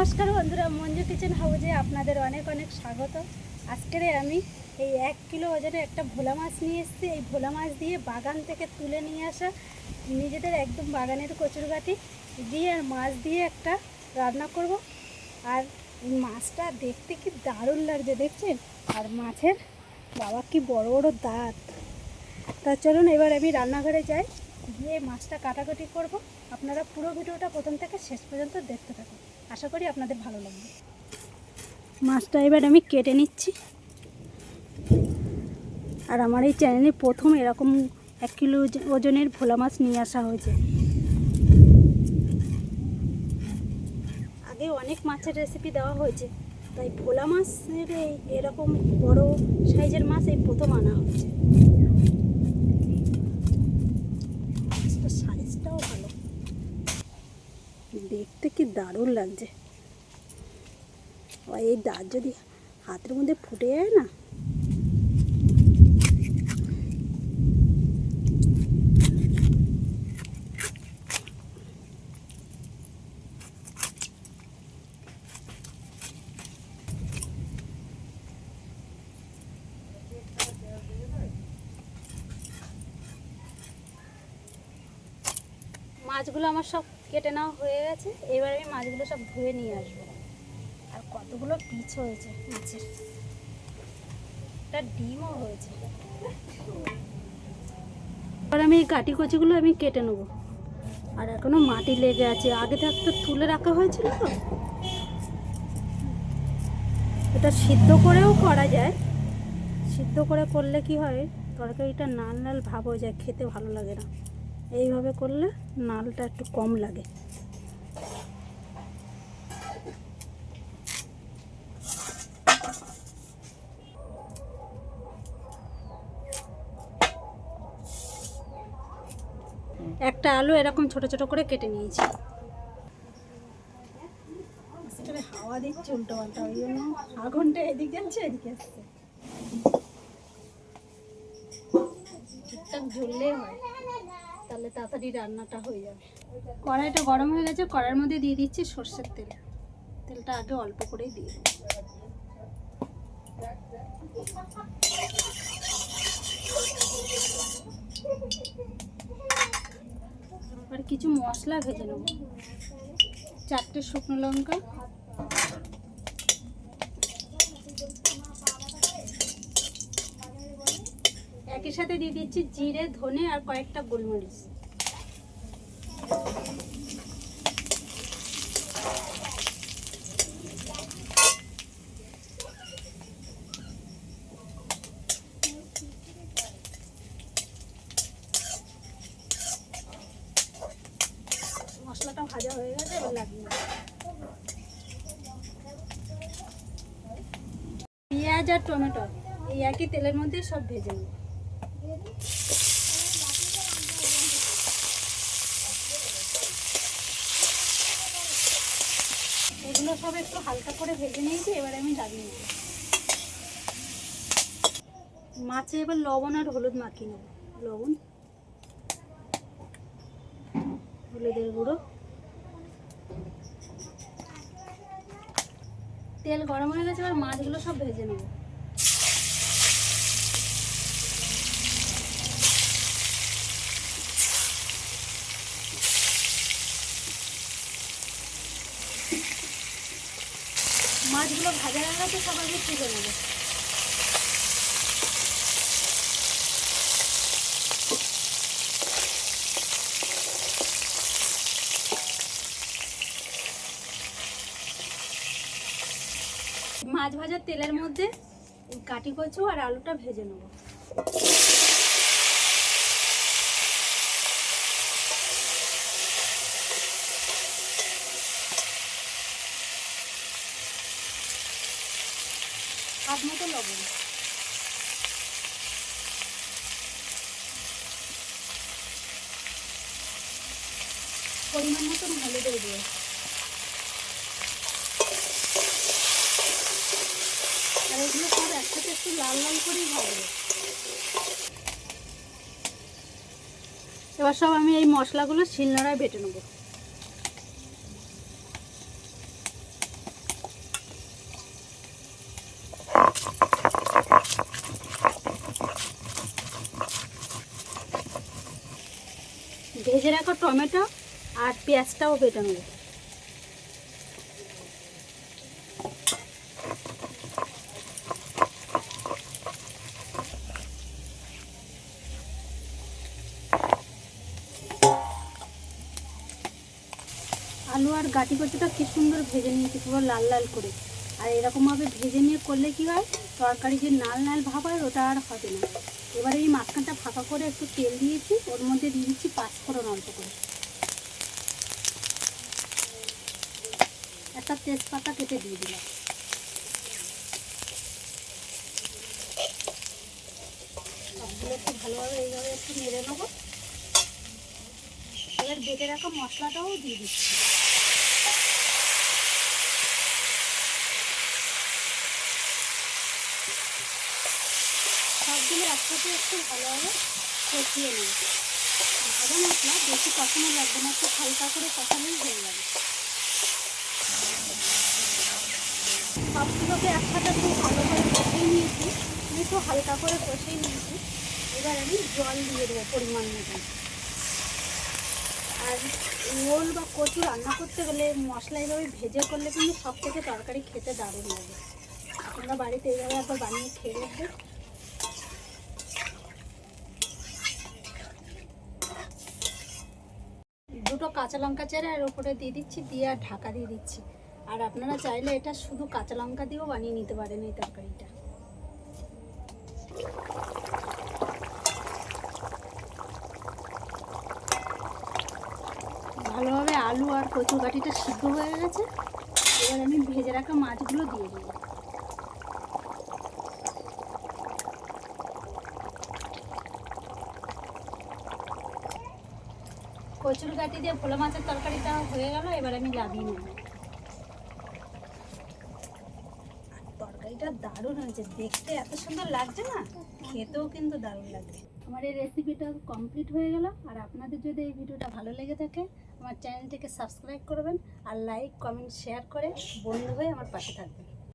নমস্কার বন্ধুরা, মঞ্জু কিচেন হাউজে আপনাদের অনেক অনেক স্বাগত। আজকের আমি এই এক কিলো ওজনের একটা ভোলা মাছ নিয়ে এসেছি। এই ভোলা মাছ দিয়ে বাগান থেকে তুলে নিয়ে আসা নিজেদের একদম বাগানের কচুরগাটি দিয়ে আর মাছ দিয়ে একটা রান্না করব। আর মাছটা দেখতে কি দারুণ লাগছে, দেখছেন? আর মাছের বাবা কি বড় বড় দাঁত। তা চলুন এবার আমি রান্নাঘরে যাই। গিয়ে মাছটা কাটাকাটি করব। আপনারা পুরো ভিডিওটা প্রথম থেকে শেষ পর্যন্ত দেখতে থাকুন। আশা করি আপনাদের ভালো লাগবে। মাছটা এবার আমি কেটে নিচ্ছি। আর আমার এই চ্যানেলে প্রথম এরকম এক কিলো ওজনের ভোলা মাছ নিয়ে আসা হয়েছে। আগে অনেক মাছের রেসিপি দেওয়া হয়েছে। তাই ভোলা মাছের এরকম বড় সাইজের মাছ এই প্রথম আনা হয়েছে। দেখতে কি দারুণ লাগছে। এই দাঁত যদি হাতের মধ্যে ফুটে যায় না। মাছগুলো আমার সব কেটে নেওয়া হয়ে গেছে, এবার আমি মাছগুলো সব ধুয়ে নিয়ে আসব। আর কতগুলো পিচ হয়েছে মাছের। একটা ডিমও হয়েছে। এবার আমি এই কাটি কচিগুলো আমি কেটে নেব। আর এখনও মাটি লেগে আছে। আগে থাকতে তুলে রাখা হয়েছিল তো। এটা সিদ্ধ করেও করা যায়। সিদ্ধ করে করলে কি হয়? তরকারিটা নাল নাল ভাব হয়ে যায়, খেতে ভালো লাগে না। এইভাবে করলে নালটা একটু কম লাগে। একটা আলু এরকম ছোট ছোট করে কেটে নিয়েছি। হাওয়া এদিকে যাচ্ছে ঠিকঠাক হয়। তাহলে তাড়াতাড়ি রান্নাটা হয়ে যাবে। কড়াইটা গরম হয়ে গেছে, কড়াইয়ের মধ্যে দিয়ে দিচ্ছি সর্ষের তেল। তেলটা আগে অল্প করেই দিয়ে। এবার কিছু মশলা ভেজে নেব। চারটে শুকনো লঙ্কা একই সাথে দিয়ে দিচ্ছি জিরে, ধনে আর কয়েকটা গোলমরিচ। মশলাটা ভাজা হয়ে গেছে পেঁয়াজ আর টমেটো, এই একই তেলের মধ্যে সব ভেজে নেব এগুলো সব একটু হালকা করে ভেজে নিয়েছি, এবার আমি লাগিয়ে নেব। মাছে এবার লবণ আর হলুদ মাখিয়ে নেব। লবণ, হলুদের গুঁড়ো। তেল গরম হয়ে গেছে, এবার মাছগুলো সব ভেজে নেব। মাছগুলো ভাজা হয়ে গেছে সব আগে তুলে নেব। মাছ ভাজার তেলের মধ্যে কাটি কচু আর আলুটা ভেজে নেব। মতো লবণ। পরিমাণ মতন আর এগুলো সব একসাথে একটু লাল লাল করেই ভাজবো। এবার সব আমি এই মশলাগুলো শিলনোড়ায় বেটে নেব। টমেটো আর পেঁয়াজটাও বেটে নেব। আলু আর গাটি কচুটা কি সুন্দর ভেজে নিয়েছি, পুরো লাল লাল করে। আর এরকমভাবে ভেজে নিয়ে করলে কি হয়? তরকারি যে নাল নাল ভাব হয়, ওটা আর হবে না। এবারে এই মাঝখানটা ফাঁকা করে একটু তেল দিয়েছি, ওর মধ্যে দিয়ে দিচ্ছি পাঁচফোড়ন অল্প করে। একটা তেজপাতা কেটে দিয়ে দিলাম। একটু ভালোভাবে এইভাবে একটু নেড়ে নেব। এবার বেটে রাখা মশলাটাও দিয়ে দিচ্ছি। একসাথে একটু ভালোভাবে কষিয়ে নেব ভাজা মশলা বেশি কষানো লাগবে না, একটু হালকা করে কষালেই হয়ে যাবে। সবগুলোকে একসাথে খুব ভালো করে কষিয়ে নিয়েছি। একটু হালকা করে কষিয়ে নিয়েছি। এবার আমি জল দিয়ে দেবো পরিমাণ মতন আর ওল বা কচু রান্না করতে গেলে মশলা এইভাবে ভেজে করলে কিন্তু সব থেকে তরকারি খেতে দারুণ লাগে। আপনারা বাড়িতে এইভাবে একবার বানিয়ে খেয়ে দেখবেন দুটো কাঁচা লঙ্কা চেরে আর ওপরে দিয়ে দিচ্ছি, দিয়ে আর ঢাকা দিয়ে দিচ্ছি। আর আপনারা চাইলে এটা শুধু কাঁচা লঙ্কা দিয়েও বানিয়ে নিতে পারেন এই তরকারিটা। ভালোভাবে আলু আর কচু কাঠিটা সিদ্ধ হয়ে গেছে। এবার আমি ভেজে রাখা মাছগুলো দিয়ে দেবো কচুর কাঠি দিয়ে ভোলা মাছের তরকারিটা হয়ে গেল, এবার আমি লাভিয়ে নেব। তরকারিটা দারুণ হয়েছে, দেখতে এত সুন্দর লাগছে না? খেতেও কিন্তু দারুণ লাগবে আমার এই রেসিপিটা কমপ্লিট হয়ে গেল, আর আপনাদের যদি এই ভিডিওটা ভালো লেগে থাকে, আমার চ্যানেলটিকে সাবস্ক্রাইব করবেন, আর লাইক কমেন্ট শেয়ার করে বন্ধু হয়ে আমার পাশে থাকবেন।